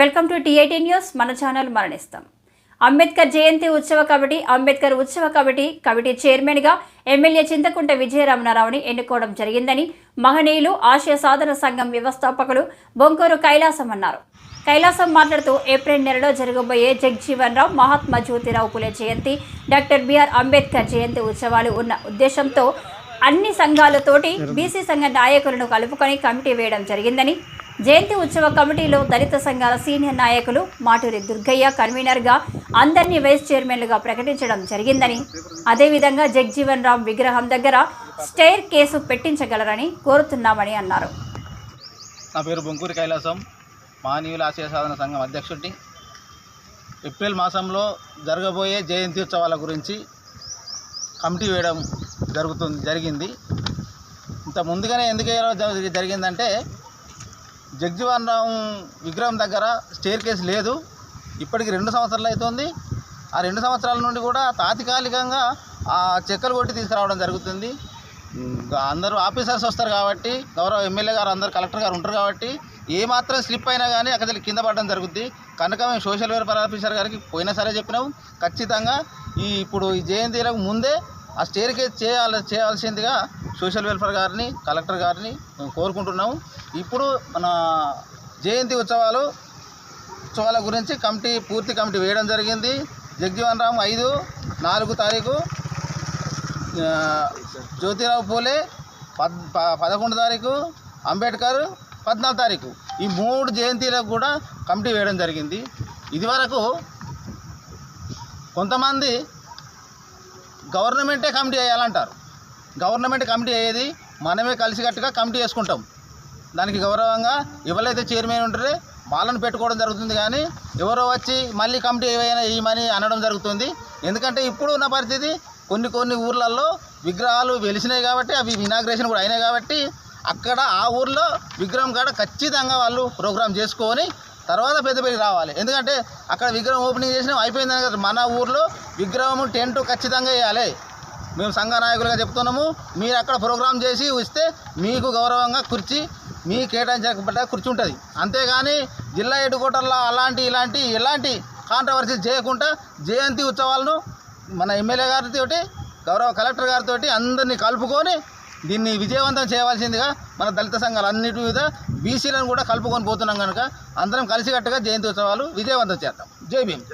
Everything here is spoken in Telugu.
Welcome to TIT news. మన ఛానల్ మరణిస్తాం. అంబేద్కర్ జయంతి ఉత్సవ కమిటీ అంబేద్కర్ ఉత్సవ కమిటీ కమిటీ చైర్మన్గా ఎమ్మెల్యే చింతకుంట విజయరమణారావుని ఎన్నుకోవడం జరిగిందని మహనీయులు ఆశయ సాధన సంఘం వ్యవస్థాపకులు బొంకూరు కైలాసం అన్నారు. కైలాసం మాట్లాడుతూ ఏప్రిల్ నెలలో జరగబోయే Jagjivan Rao Mahatma Jyotirao Phule Jayanti doctor B R Ambedkar Jayanti ఉత్సవాలు ఉన్న ఉద్దేశంతో అన్ని సంఘాలతోటి బీసీ సంఘ నాయకులను కలుపుకొని కమిటీ వేయడం జరిగిందని జయంతి ఉత్సవ కమిటీలో దళిత సంఘాల సీనియర్ నాయకులు మాటూరి దుర్గయ్య కన్వీనర్గా అందరినీ వైస్ చైర్మన్లుగా ప్రకటించడం జరిగిందని. అదేవిధంగా జగ్జీవన్ రామ్ విగ్రహం దగ్గర స్టైర్ కేసు పెట్టించగలరని కోరుతున్నామని అన్నారు. నా పేరు బొంకూరి కైలాసం మానవుల ఆశయ సాధన సంఘం అధ్యక్షుడిని. ఏప్రిల్ మాసంలో జరగబోయే జయంతి ఉత్సవాల గురించి కమిటీ వేయడం జరుగుతుంది జరిగింది. ఇంత ముందుగానే ఎందుకు జరిగిందంటే జగ్జీవన్ రామ్ విగ్రహం దగ్గర స్టేర్ కేసు లేదు. ఇప్పటికి రెండు సంవత్సరాలు అవుతుంది ఆ రెండు సంవత్సరాల నుండి కూడా తాత్కాలికంగా ఆ చెక్కలు కొట్టి తీసుకురావడం జరుగుతుంది. అందరూ ఆఫీసర్స్ వస్తారు కాబట్టి గౌరవ ఎమ్మెల్యే గారు అందరు కలెక్టర్ గారు ఉంటారు కాబట్టి ఏ మాత్రం స్లిప్ అయినా కానీ అక్కడ కింద పడడం జరుగుద్ది. కనుక మేము సోషల్ వెల్ఫేర్ ఆఫీసర్ గారికి పోయినా సరే చెప్పినాము ఖచ్చితంగా ఈ ఇప్పుడు ఈ జయంతిలకు ముందే ఆ స్టేర్ కేసు చేయాలి చేయాల్సిందిగా సోషల్ వెల్ఫేర్ గారిని కలెక్టర్ గారిని మేము కోరుకుంటున్నాము. ఇప్పుడు మన జయంతి ఉత్సవాలు ఉత్సవాల గురించి కమిటీ పూర్తి కమిటీ వేయడం జరిగింది. జగ్జీవన్ రామ్ ఐదు నాలుగు తారీఖు జ్యోతిరావు పూలే పద్ పదకొండు తారీఖు అంబేద్కర్ పద్నాలుగు తారీఖు. ఈ మూడు జయంతిలకు కూడా కమిటీ వేయడం జరిగింది. ఇదివరకు కొంతమంది గవర్నమెంటే కమిటీ వేయాలంటారు. గవర్నమెంట్ కమిటీ అయ్యేది మనమే కలిసికట్టుగా కమిటీ వేసుకుంటాం. దానికి గౌరవంగా ఎవరైతే చైర్మన్ ఉంటారో వాళ్ళని పెట్టుకోవడం జరుగుతుంది కానీ ఎవరో వచ్చి మళ్ళీ కమిటీ ఏమైనా వేయమని అనడం జరుగుతుంది. ఎందుకంటే ఇప్పుడు ఉన్న పరిస్థితి కొన్ని కొన్ని ఊర్లలో విగ్రహాలు వెలిసినాయి కాబట్టి అవి ఇనాగ్రేషన్ కూడా అయినాయి కాబట్టి అక్కడ ఆ ఊర్లో విగ్రహం కాడ ఖచ్చితంగా వాళ్ళు ప్రోగ్రామ్ చేసుకొని తర్వాత పెద్దపల్లి రావాలి. ఎందుకంటే అక్కడ విగ్రహం ఓపెనింగ్ చేసినా అయిపోయింది కదా మన ఊర్లో విగ్రహం టెంట్ ఖచ్చితంగా వేయాలి. మేము సంఘ నాయకులుగా చెప్తున్నాము. మీరు అక్కడ ప్రోగ్రామ్ చేసి ఇస్తే మీకు గౌరవంగా కుర్చీ మీ కేటాయించబడ్డ కుర్చీ ఉంటుంది అంతేగాని జిల్లా హెడ్కోటర్లో అలాంటి ఇలాంటి ఎలాంటి కాంట్రవర్సీ చేయకుండా జయంతి ఉత్సవాలను మన ఎమ్మెల్యే గారితో గౌరవ కలెక్టర్ గారితో అందరినీ కలుపుకొని దీన్ని విజయవంతం చేయవలసిందిగా మన దళిత సంఘాలు అన్నిటి మీద బీసీలను కూడా కలుపుకొని పోతున్నాం కనుక అందరం కలిసికట్టుగా జయంతి ఉత్సవాలు విజయవంతం చేద్దాం. జై భీమ్.